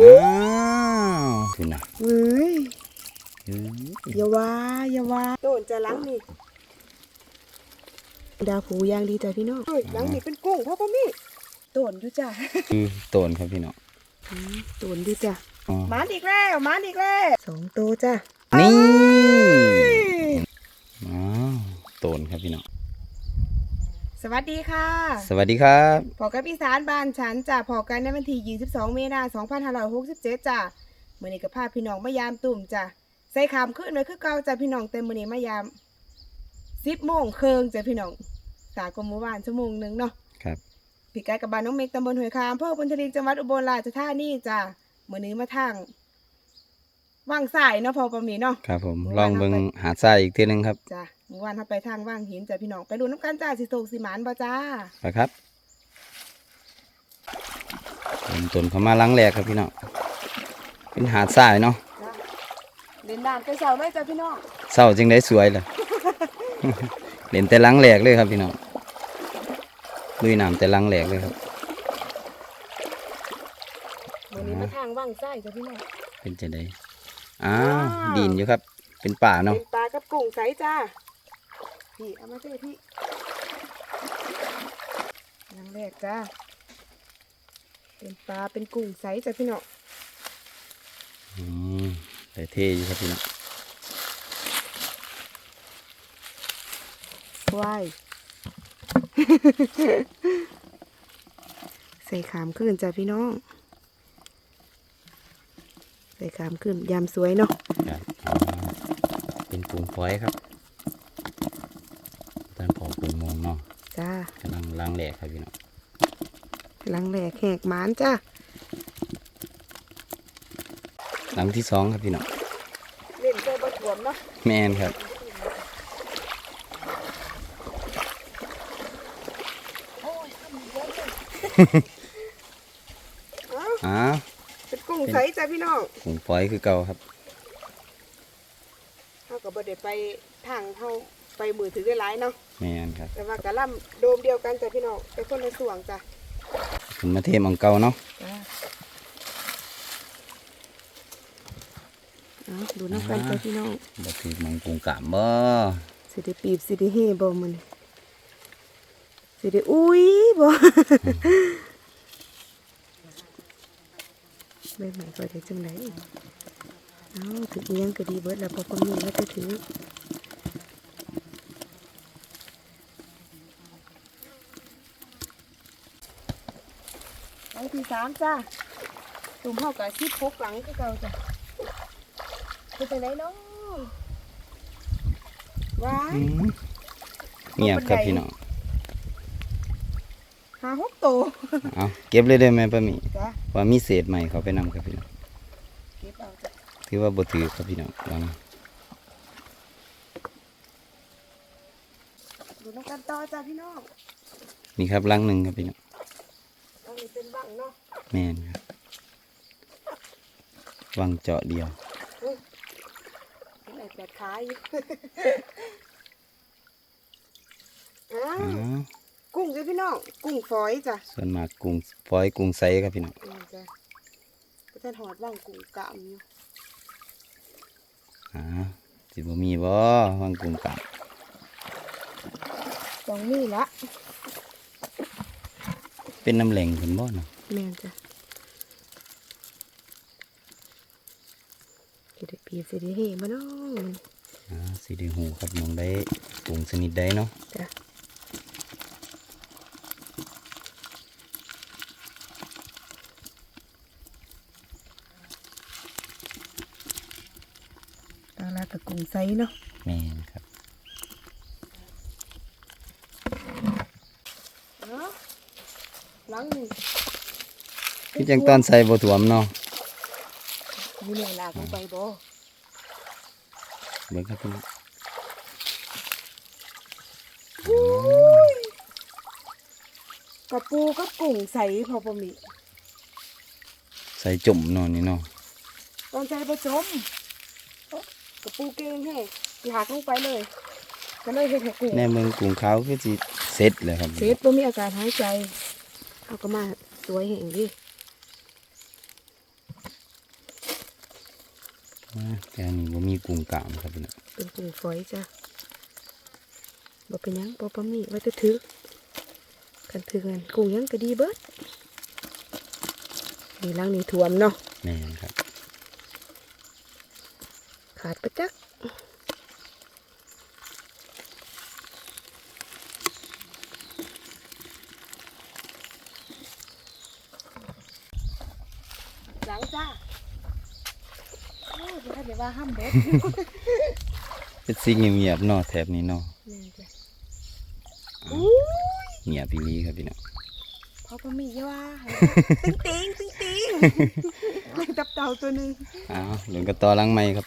อ้าวคุณน่ะเฮ้ยเอ้ยอย่าว่าอย่าว่าโดนจะล้างนี่ดาผูยางดีจ้ะพี่น้องเฮ้ยล้างนี่เป็นกุ้งพ่อป้ามี่โดนอยู่จ้ะคือโตนครับพี่น้องอืมโดนดีจ้ะอ๋อมานอีกแล้วมานอีกแล้วสองตัวจ้ะนี่เอ้ยอ้าวโตนครับพี่น้อง สวัสดีค่ะสวัสดีครับพอกับอีสานบ้านฉันจ้ะพอกันในวันที่22 เมษายน2567จ้ะมื้อนี้ก็พาพี่น้องมายามตุ่มจ้ะใส่ขามขึ้นไว้คือเก่าจ้ะพี่น้องเต็มมื้อนี้มายาม10โมงครึ่งจ้ะพี่น้องสากลเมื่อวานชั่วโมงหนึงเนาะครับพี่กายกับบ้านน้องเมกตำบลห้วยคามอำเภอบุญทลีจังหวัดอุบลราชธานีจ้ะมื้อนี้มาทางว่างสายเนาะพอประมีเนาะครับผมเมื่อลวาอนงเบิ่งเราไปหาดทรายอีกทีหนึงครับจ้ะ เมื่อวานเขาไปทางว่างหินจ้ะพี่น้องไปดูน้ำกันจ้าสิโศกสิหมานบ่จ้าไปครับต้นต้นเขามาล้างแรกครับพี่น้องเป็นหาดทรายเนาะจ้ะเล่นน้ำไปเสาเลยจ้ะพี่น้องเศร้าจึงได้สวยเลยเล่นแต่ล้างแรกเลยครับพี่น้องลุยน้ำแต่ล้างแรกเลยครับมื้อนี้มาทางว่างสายจ้ะพี่น้องเป็นจะได้อ้าวว้าวดินอยู่ครับ เป็นป่าเนาะ เป็นปลากับกุ้งใสจ้า พี่ เอามาเจ้พี่นังแรกจ้า เป็นปลาเป็นกุ้งใสจ้ะพี่น้องอืมแต่เท่อยู่ครับพี่น้องว้ายใส่ขามขึ้นจ้ะพี่น้อง ใส่ขามขึ้นยามสวยเนาะครับอ่าเป็นกุ้งฝอยครับท่านพอกุ้งมองเนาะ จ้ากำ ลังล้างแหลกครับพี่น้องหลังแหลกแหกหมานจ้าหลังที่สองครับพี่น้องเล่นเจอบะถ่วมเนาะแมนครับโอ้ยทำเยอะจังอ้าวอ้าวเป็นกุ้งใสจ้ะพี่น้องกุ้งฝอยคือเก่าครับเท่ากับบไดไปทางเท่าไปมือถือได้หลายเนาะ แมนครับแต่ว่ากะล่ำโดมเดียวกันจ้ะพี่น้องไปคนละส่วงจ้ะขึ้นมาเทมอังเก่าเนาะจ้าเอาดูน้ำกันจ้ะพี่น้องบ่ถือหมองกุ้งกามบ่สิได้ปีบสิได้เฮบ่มันสิได้อุ้ยบ่ไม่หมายก็ได้จังไดเอาถึงเอียงก็ดีเบิดแล้วพอคนนี้แล้วจะถือหลังที่ สามจ้าตุ่มเฮากับสิบหกหลังคือเก่าจ้ะเป็นจังไดเนาะว้ายอืมเงียบครับพี่น้องหาหกโตวเอาเก็บเลยได้ไหมป้าหมีจ้ะว่ามีเศษใหม่เขาไปนำครับพี่น้องเก็บเอาจ้ะถือว่าบ่ถือครับพี่น้องลองดูน้ำกันต่อจ้ะพี่น้องนี่ครับลังหนึ่งครับพี่น้องอันนี้ เป็นบังเนาะแม่นครับวังเจาะเดียวเป็นไอ้แปดขาอยู่อ้าอ๋วอกุ้งจ้ะพี่น้องกุ้งฝอยจ้ะส่วนมากกุ้งฝอยกุ้งไซครับพี่น้องนี่จ้ะพระท่านหอดว่างกุ้งกะอยู่อ่าสิบ่มีบ่วังกุ้งกามสองนี่ละเป็นน้ำแหล่งเพิ่นบ่เนาะ แม่นจ้ะสิได้ปีสิได้เฮมาเนาะอ่าสิได้หูครับมองได้กุ้งชนิดใดเนาะจ้ะตาลากับกุ้งไซเนาะแม่นครับ เนาะหลังนี่ คือจังตอนใส่บ่ถ่วมเนาะมีเนี่ยลากลงไปบ่เบิ่งครับพี่น้องกระปูกับกุ้งใสพอประมีใส่จุ่มเนาะนี่เนาะตอนใจประจมกระปูเก่งแห้ลากลงไปเลย ก็เลยเห็ดให้กุ้งแน่เมืองกุ้งขาวคือสิเสร็จเลยครับเซฟบ่มีอาการหายใจเขาก็มาสวยแห่งดิ อ่า แต่อันนี้บ่มีกุ้งกลางครับพี่น้องเป็นกุ้งฝอยจ้ะบ่เป็นหยังบ่ปะมีไว้จะถือกันถือกันกุ้งหยังก็ดีเบิดนี่ล้างนี่ท่วมเนาะแม่นครับ ขาดประจักหลังจ้า โอ้ยบ่ทันได้ว่าห้ามเบิดเป็นสิ่งเงียบๆเนาะแถบนี้เนาะแม่นจ้ะเงียบอีหลีครับพี่น้องพอปะมีเยาว่าติ๊งติ๊งติ๊งติ๊งตับเต่าตัวหนึ่งอ้าวหลุนกระต่อหลังไม้ครับ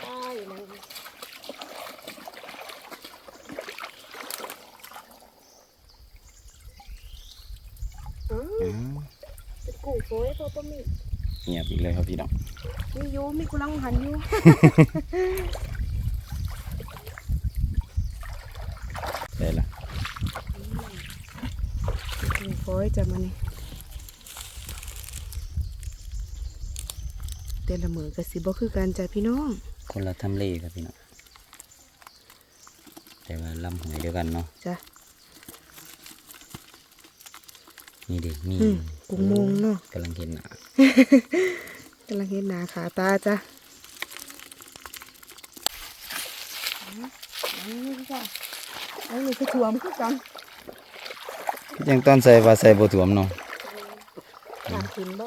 ใช่นะอ๋อ อ้าว เป็นกุ้งโฟยพอปะมีเงียบอีกเลยครับพี่น้องมีอยู่มีกุลังหันอยู่ได้ละกุ้งโฟยจะมานี่แต่ละมือกับสิบ่คือกันจ้ะพี่น้อง คนละทำเลครับพี่น้องแต่ว่าลำหอยเดียวกันเนาะจ้ะ นี่เด็กนี่อืมกุ้งมงเนาะ กำลังเห็นหนากำลังเห็นหนาขาตาจ้ะอันนี้จ้ะอันนี้คือถ่วมคือกันคือยังตอนใส่ว่าใส่บ่ถ่วมเนาะอยากกินบ่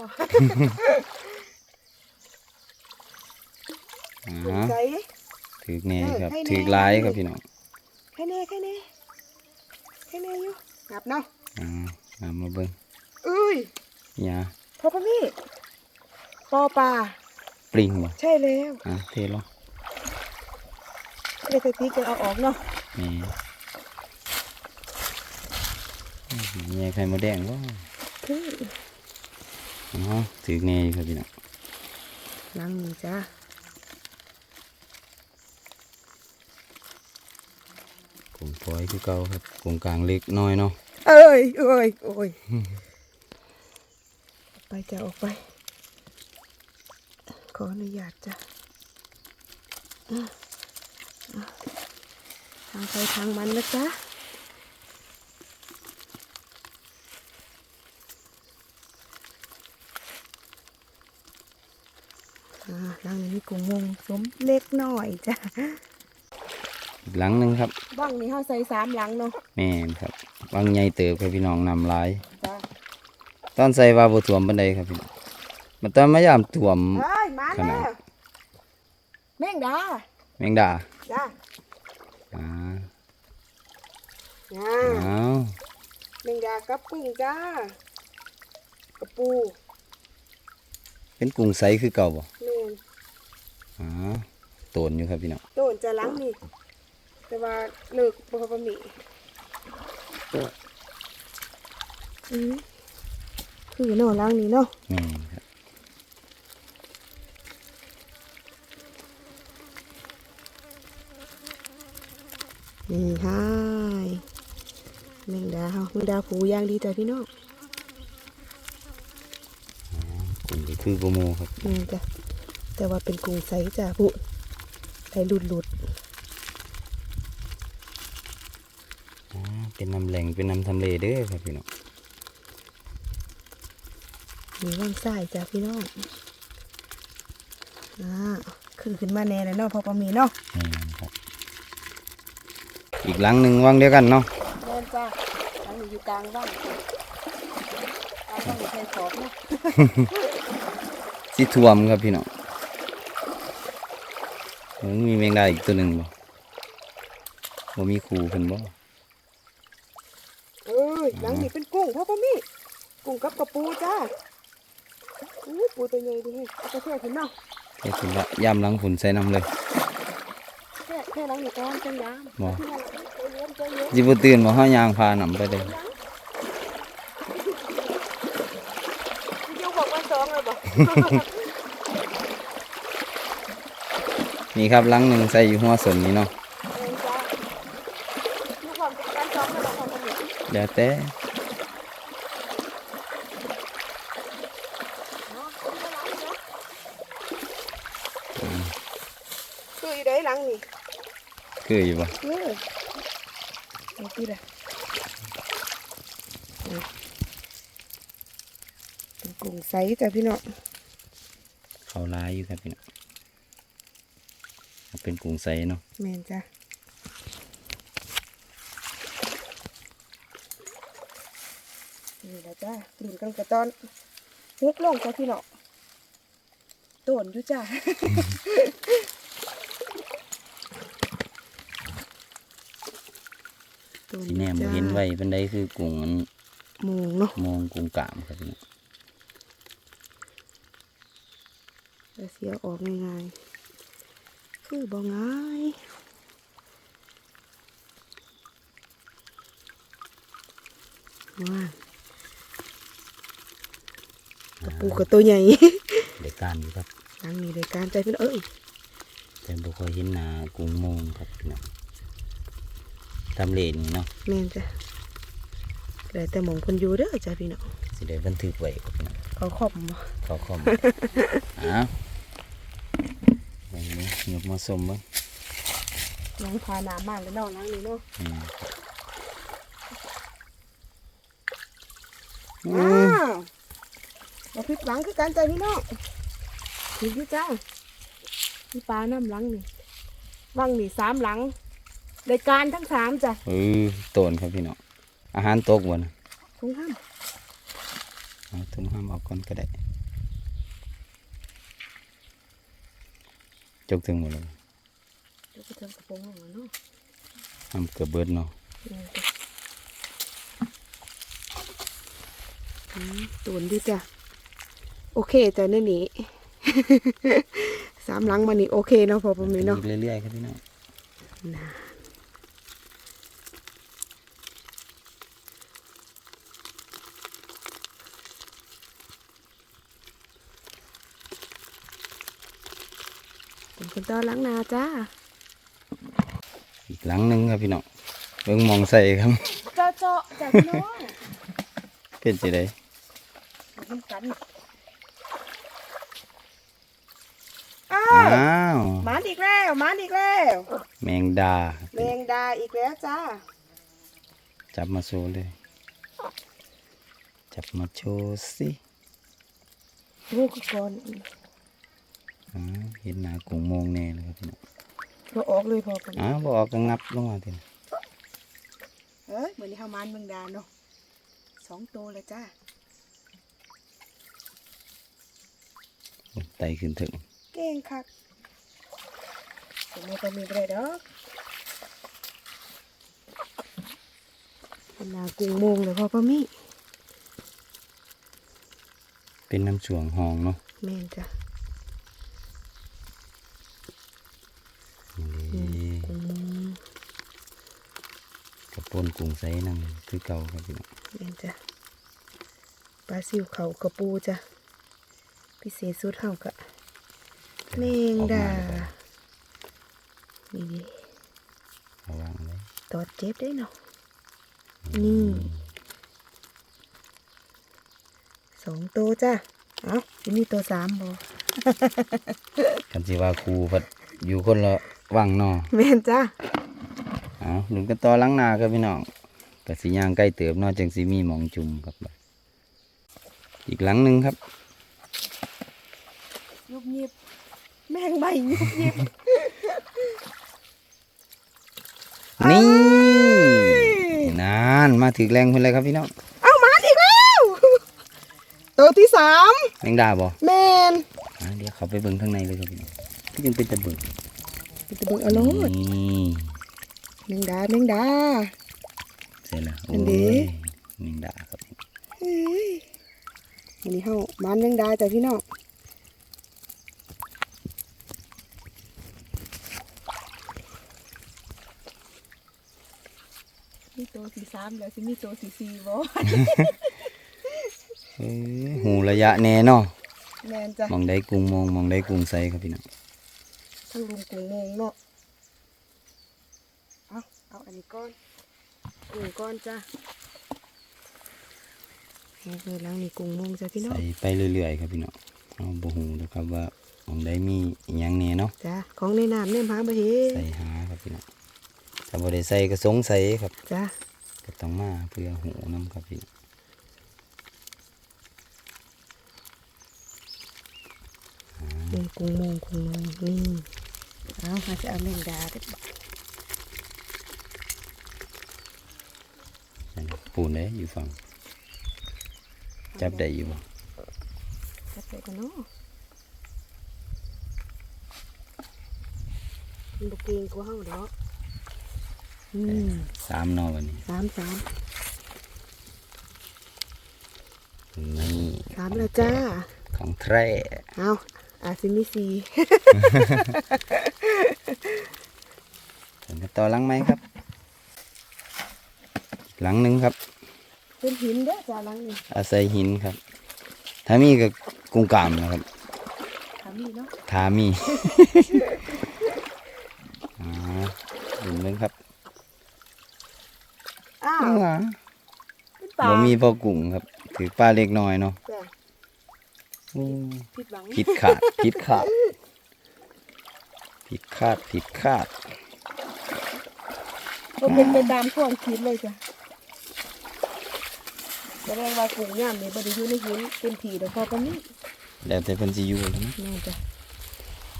อ๋อใจ ถือแน่ครับเออให้แน่ ถือหลายครับพี่น้องแค่นี้แค่นี้แค่นี้อยู่งับเนาะอ่าเอา มาเบิ่งอุ้ยยาพ่อพ่อพี่ปอปลาปริงบ่ใช่แล้วอะเทลงเดี๋ยวใส่ตีกันเอาออกเนาะนี่อื้อหือแย่ไข่มดแดงบ่คืออ๋อถือแน่อยู่ครับพี่น้องลังนี่จ้ากุ้งฝอยคือเก่าครับกุ้งกลางเล็กน้อยเนาะ เอ้ยเอ้ยโอ้ยออกไปจ้ะออกไป ขออนุญาตจ้ะอะอะทางไปทางมันนะจ๊ะอ่าลังนี้มีกุ้งมงสมเล็กน้อยจ้ะอีกหลังหนึงครับบ้างนี่เขาใส่สามหลังเนาะแม่นครับ วางใหญ่เติบครับพี่น้องนำหลายจ้ะตอนใส่ว่าบ่ท่วมปานใดครับพี่น้องมันตอนมายามท่วม เฮ้ยมาขนาแล้ดวแม่งดาแมงดาจ้ะอ่าอ่าอ้าวแมงดากับกุ้งจ้ากระปูเป็นกุ้งใสคือเก่าบ่แม่นอ๋อโตนอยู่ครับพี่น้องโดนจะล้างนี่แต่ว่าเลิกบ่บะหมี่ อือคือเนาะล้างนี่เนาะแม่นครับนี่ฮายแมงดาเฮาแมงดาผูย่างดีจ้ะพี่น้องกุ้งก็คือบ่โมครับแม่นจ้ะแต่ว่าเป็นกุ้งใสจ้ะผู้ใสหลุดหลุด อ๋อเป็นน้ำแหล่ งเป็นน้ำทำเลเด้อครับพี่น้องๆมีว่างซ้ายจ้ะพี่น้องอ่าคือขึ้นมาแน่แล้วเนาะพอประมีเนาะแม่นครับอีกหลังหนึ่งวางเดียวกันเนาะแม่นจ้ะอันนี้อยู่กลางว่างกลางว่างอยู่ใส่ขอบเนาะสิท่วมครับพี่น้องเอ้ยมีแมงดาอีกตัวหนึ่งบ่บ่มีคู่เพิ่นบ่เอ้ย หลังนี้เป็นกุ้งพ่อพ่อมี่กุ้งกับกระปูจ้าอู้ปูตัวใหญ่ดีเฮ้ยเอาไปแช่ขึ้นเนาะแค่คิดว่าย่ำหลังฝุ่นใส่น้ำเลยแช่แช่หลังนี้ก่อนจังยามบ่ใจเย็นใจเย็นสิบ่ตื่นบ่เฮายางพาน้ำไปเด้อพี่ยูบอกว่าสองเลยบ่นี่ครับหลังหนึ่งใส่อยู่หัวสนนี่เนาะ แล้วแต่เนาะคืออยู่ได้หลังนี่คืออยู่บ่เออนี่คือละนี่เป็นกุ้งไซส์จ้ะพี่น้องเขาลายอยู่ครับพี่น้องเป็นกุ้งใสเนาะแม่นจ้ะนี่แหละ จ้ะกลิ่นกันกระตอนฮุกลงจ้ะพี่น้องโตนอยู่จ้ะสีแนมบ่เห็นไว้เป็นไดคือกุ้งมันหมูเนาะมองกุ้งกามครับพี่น้องแต่เสียออกง่ายๆคือบ่ง่ายว่ากระ ปูกระตัวใหญ่เด็กการอยู่ครับหลังนี้เลยการใจพี่น้องเอ้ยแต่บ่ค่อยเห็นหน้ากุ้งโมงครับพี่น้องทำเลนี่เนาะแม่นจ้ะแต่แต่หมองคนอยู่เด้อจ้ะพี่น้องสิได้บันทึกไว้ครับพี่น้องเขาขอบบ่ขอคอมอ้าววันนี้ยกมาสมบ้างน้องพาน้ำมากเลยน้องหลังนี้เนาะอืมอ้าว มาพลิกหลังคือกันจ้ะพี่น้องพลิกอยู่จ้าพี่ปลาน้ำหลังนี่วังนี่สามหลังรายการทั้งสามจ้ะเออโตนครับพี่น้องอาหารตกบ่นะทุ่งห้ามเอาทุ่งห้ามเอาก่อนก็ได้จกถึงหมดเลยเดี๋ยวไปเทิงกระโปรงลงมาเนาะห้ามเกือบเบิดเนาะนี่จ้ะอืมตูนดีจ้ะ โอเคจ้ะในนี้สามหลังมานี่โอเคเนาะพอประมีเนาะอีกเรื่อยๆครับพี่น้องนะเป็นคนต้อนหล้างนาจ้า อีกหลังหนึงครับพี่น้องเบิ่งมองใส่ครับ เจาะเจาะจากพี่น้องเป็นสิได้น้ำกันอ้า อ้าว ว หมาน อีกแล้วหมานอีกแล้วแมงดา แมงดาอีกแล้วจ้า จับมาโชว์เลย จับมาโชว์สิลูกก่อนอ้าวเห็นหน้ากุ้งโมงแน่เลยครับพี่น้องเราออกเลยพอกันอ้าวบออกก็งับลงมาทีเอ้ยเหมือนที่เขามานแมงดาเนาะสองตัวเลยจ้าไตขึ้นถึง เก่งคัก ผมไม่ต้องมีอะไรดอกเป็นนากุ้งโมงเลยพ่อป้ามี่เป็นน้ำช่วงหองเนาะแม่นจ้ะนี่กุ้งโมงกระปนกุ้งใสนั่งคือเก่าครับพี่น้องแม่นจ้ะปลาซิวเขากระปูจ้ะพิเศษสุดเท่ากะแมงดา นี่ดิระวังเลยตอดเจ็บได้เนาะนี่สองตัวจ้ะเอ้าที่นี่ตัวสามบอกันสิว่าครูพัดอยู่คนละวังเนาะแม่นจ้ะเอาหลุนกันต่อหลังหนาครับพี่น้องกสิย่างใกล้เติบเนาะจังสิมีหมองจุ่มครับ อีกหลังหนึ่งครับ ยุบยิบแมงใบยุบยิบ นี่นานมาถึงแรงเพิ่นเลยครับพี่น้องเอามาอีกแล้วตัวที่สามแมงดาบ่แมนอ่าเดี๋ยวเขาไปเบิ่งข้างในเลยครับพี่น้องที่ยังเป็นตะเบิ่งไปตะเบิงเอาโลดนี่แมงดาแมงดาเสร็จแล้วอัโอ้นนี้ยแมงดาครับเฮ้ยวันนี้เฮามันแมงดาจ้ะพี่น้องมีตัว ที่สามแล้วสิมีตัวที่สี่บ่เอ้ยหูระยะแน่เนาะแมนจ้ะมองได้กุ้งมองมองได้กุ้งใสครับพี่น้องทั้งลุงกุ้งงงเนาะเอาเอาอันนี้ก้อนกุ้งก้อนจ้ะนี่คือหลังนี่กุ้งมงจ้ะพี่น้องใส่ไปเรื่อยๆครับพี่น้องเอาบ่ฮู้นะครับว่าหมองใดมีอิหยังแหน่เนาะจ้ะของในน้ำเนี่ยหาบ่เห็นใส่หาครับพี่น้องถ้าบ่ได้ใส่ก็สงสัยครับจ้ะ ก็ต้องมาเพื่อหูน้ำครับพี่น้องนี่กุ้งมงกุ้งมงนี่เอาหาจะเอาแมงดาไปบักนั่นปูนเลยอยู่ฝั่งจับได้อยู่บ่จับไปกันเนาะมันบ่เก่งกว่าเฮาดอกอืม สามเนอวันนี้สามสามนี่สามแล้วจ้า ของแท้เอาอาซิมิซีถึงกันต่อหลังไหมครับอีกหลังหนึ่งครับ เป็นหินเด้อจ้าหลังนี่อาศัยหินครับ ถ้ามีกับกุ้งกามนะครับทามีเนาะทามีอ่าดูเบิ่งครับอ้าวว้า เป็นปลาบ่มีพอกุ้งครับ ถือปลาเล็กน้อยเนาะจ้ะอู้ผิดหวังผิดขาดผิดขาดผิดคาดผิดคาดก็เป็นไปตามความคิดเลยจ้ะแสดงว่ากุ้งย่ามนี่บ่ได้อยู่ในหินเป็นผีเดี๋ยวพอก็มีแล้วแต่เพิ่นสิอยู่แล้วนะแม่นจ้ะ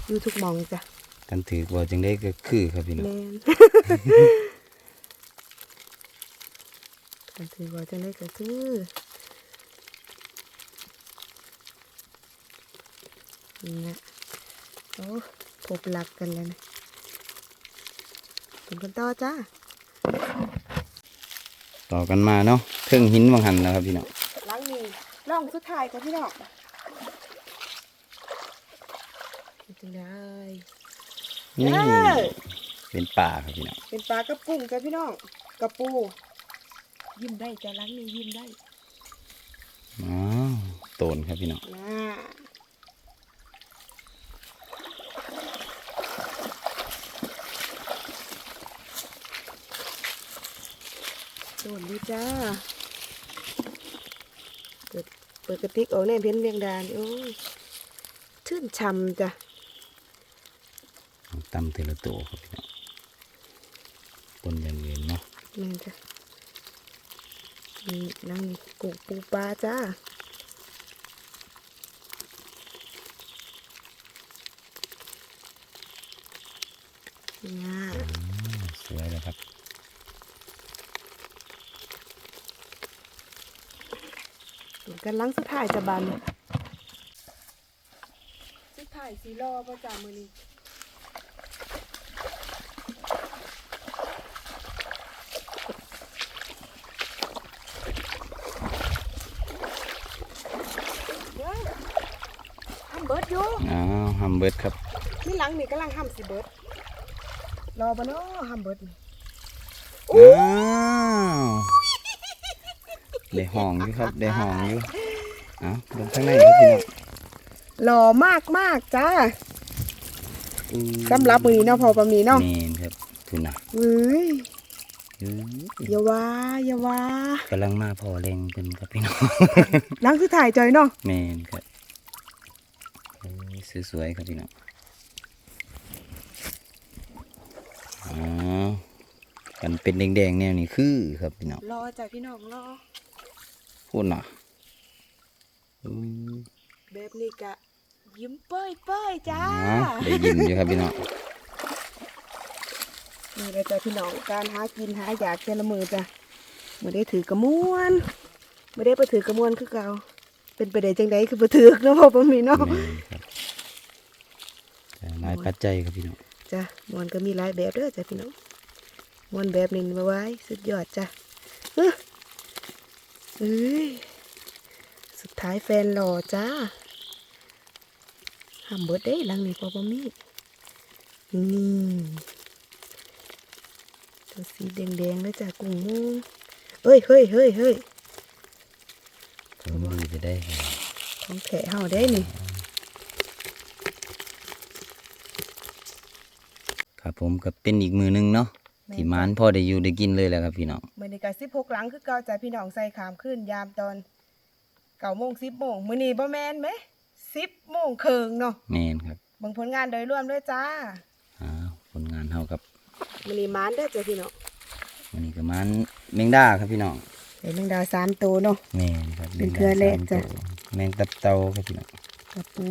อยู่ทุกหมองจ้ะกันถือบ่จังได้ก็คือครับพี่น้อง แม่น กันถือว่าจังได้ก็คือนี่นะโอ้พบหลักกันแล้วนะถึงกันต่อจ้า ต่อกันมาเนาะเครื่องหินบางหันแล้วครับพี่น้องหลังนี้ล่องสุดท้ายจ้ะพี่น้องจังได้นี่เอ้ยเป็นป่าครับพี่น้องเป็นปลากระปุ้งจ้ะพี่น้องกระปู ยิ้มได้จ้ะหลังนี้ยิ้มได้อ้าวโตนครับพี่น้องน่าโดนดีจ้า เปิดเปิดกระติกออกแน่เพ้นเรียงดานโอ้ยชื่นช่ำจ้ะตำเทละโตครับพี่น้องปนยันเวียนเนาะนี่จ้ะ นี่นั่งนี่กุ้งปูปลาจ้าน่าอ้าวสวยเลยครับถึงกันหลังสุดท้ายจะบันสุดท้ายสีรอประจามือนี้เดี๋ยวทำเบิร์ดอยู่ อ้าวฮัมเบิร์ดครับนี่หลังนี่กำลังทำสิเบิร์ดรอปะเนาะทำเบิร์ดนี่อ้าวได้ห้องอยู่ครับได้ห้องอยู่เอ้าลงข้างในครับพี่น้องหล่อมากมากๆจ้าอู้สำหรับมือนี้เนาะพอประมีเนาะเมนครับทุนนะเฮ้ยเอ้ยอย่าว่าอย่าว่ากำลังมาพอแรงเป็นครับพี่น้องหลังสุดท้ายจอยเนาะเมนครับเอ้ย สวยๆครับพี่น้องอ๋อกันเป็นแดงๆแนวนี้คือครับพี่น้องรอจ้ะพี่น้องรอพูดหน่อยอุ้ยแบบนี้กะยิ้มเป้ยเป้ยๆจ้าอ๋อได้ยินอยู่ครับพี่น้องนี่เลยจ้ะพี่น้องการหากินหาอยากเจละมือจ้ะไม่ได้ถือกระมวนไม่ได้ไปถือกระมวนคือเก่าเป็นไปได้จังไดคือไปถือกเนาะพอประมีเนาะ แม่นครับแต่ห ลายปัจจัยครับพี่น้องจ้ะมวนก็มีหลายแบบเด้อจ้ะพี่น้องมวนแบบนี้มาไว้สุดยอดจ้ะเอ้อเอ้ยสุดท้ายแฟนหล่อจ้าห้ามเบิดเด้หลังนี้พอประมีนี่ตัวสีแดงๆเลยจ้ะกุ้งมูเอ้ยเฮ้ยเฮ้ยเฮ้ยผมดูจะได้ครับของแถเฮาได้นี่ ครับผมก็เป็นอีกมือหนึงเนาะที่หมานพอได้อยู่ได้กินเลยแหละครับพี่น้องมื้อนี้ก็16หลังคือเก่าจ้ะพี่น้องใส่ขามขึ้นยามตอนเก้าโมงสิบโมงมื้อนี้บ่แม่นไหมสิบโมงครึ่งเนาะแม่นครับเบิ่งผลงานโดยรวมด้วยจ้าอ้าวผลงานเฮาครับมื้อนี้หมานเด้อจ้ะพี่น้องวันนี้ก็มันแมงดาครับพี่น้องได้แมงดาสามตัวเนาะแม่นครับเป็นเครือเละแมงดาสามจ้ะตัวแมงตับเตาครับพี่น้องกระปู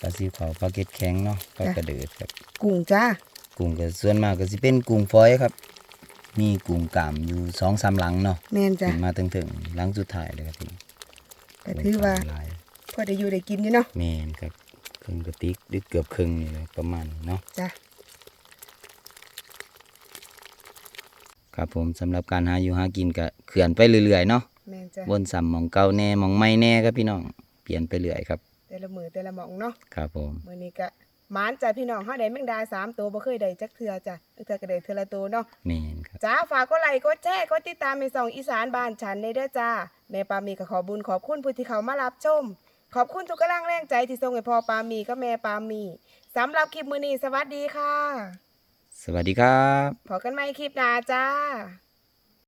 ปลาซิวขาวปลาเก็ดแข็งเนาะปลาจ้ะกระเดิดครับ กุ้งจ้า กุ้งก็ส่วนมากก็สิเป็นกุ้งฝอยครับ มีกุ้งกามอยู่สองสามหลังเนาะแม่นจ้ะขึ้นมาถึงๆหลังสุดท้ายเลยครับพี่น้องก็ถือว่าหลายพอได้อยู่ได้กินอยู่เนาะแม่นครับครึ่งกระติกหรือเกือบครึ่งนี่เลยประมาณนี้เนาะจ้ะครับผมสำหรับการหาอยู่หากินก็เขื่อนไปเรื่อยๆเนาะแม่นจ้ะวนซ้ำหมองเก่าแน่หมองใหม่แน่ครับพี่น้องเปลี่ยนไปเรื่อยครับ แต่ละมือแต่ละหมองเนาะครับผมมื้อนี้ก็ หมานจ้ะพี่น้องเฮาได้แมงดาสามตัวบ่เคยได้จักเทื่อจ้ะเทื่อก็ได้เทื่อละตัวเนาะแม่นครับ จ้าฝากกดไลค์กดแชร์กดติดตามในสองอีสานบ้านฉันในเด้อจ้าแม่ปามีก็ขอบุญขอบคุณผู้ที่เขามารับชม ขอบคุณทุกกำลังแรงใจที่ส่งให้พ่อปามีก็แม่ปามีสำหรับคลิปมื้อนี้สวัสดีค่ะสวัสดีครับ พบกันใหม่คลิปหน้าจ้า